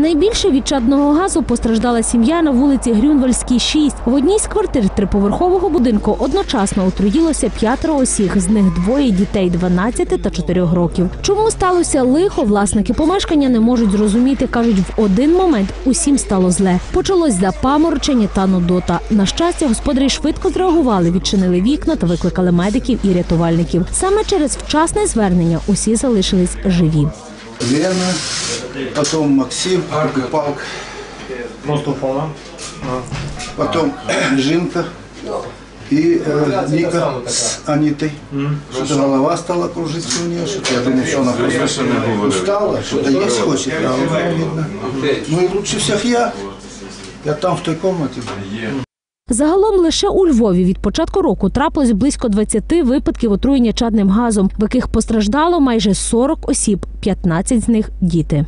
Найбільше від чадного газу постраждала сім'я на вулиці Грюнвальській, 6. В одній з квартир триповерхового будинку одночасно отруїлося п'ятеро осіб, з них двоє дітей 12 та 4 років. Чому сталося лихо, власники помешкання не можуть зрозуміти. кажуть, в один момент усім стало зле. Почалось запаморочення та нудота. На щастя, господарі швидко зреагували, відчинили вікна та викликали медиків і рятувальників. Саме через вчасне звернення усі залишились живі. Лена, потом Максим, упал, Просто упала. потом Жинка и э, Ника с Анитой. Что-то голова стала кружиться у нее, что-то я думаю, что она просто устала, что-то есть хочет, правда, видно. Ну и лучше всех я. Я там в той комнате. Был. Загалом лише у Львові від початку року трапилось близько 20 випадків отруєння чадним газом, в яких постраждало майже 40 осіб, 15 з них діти.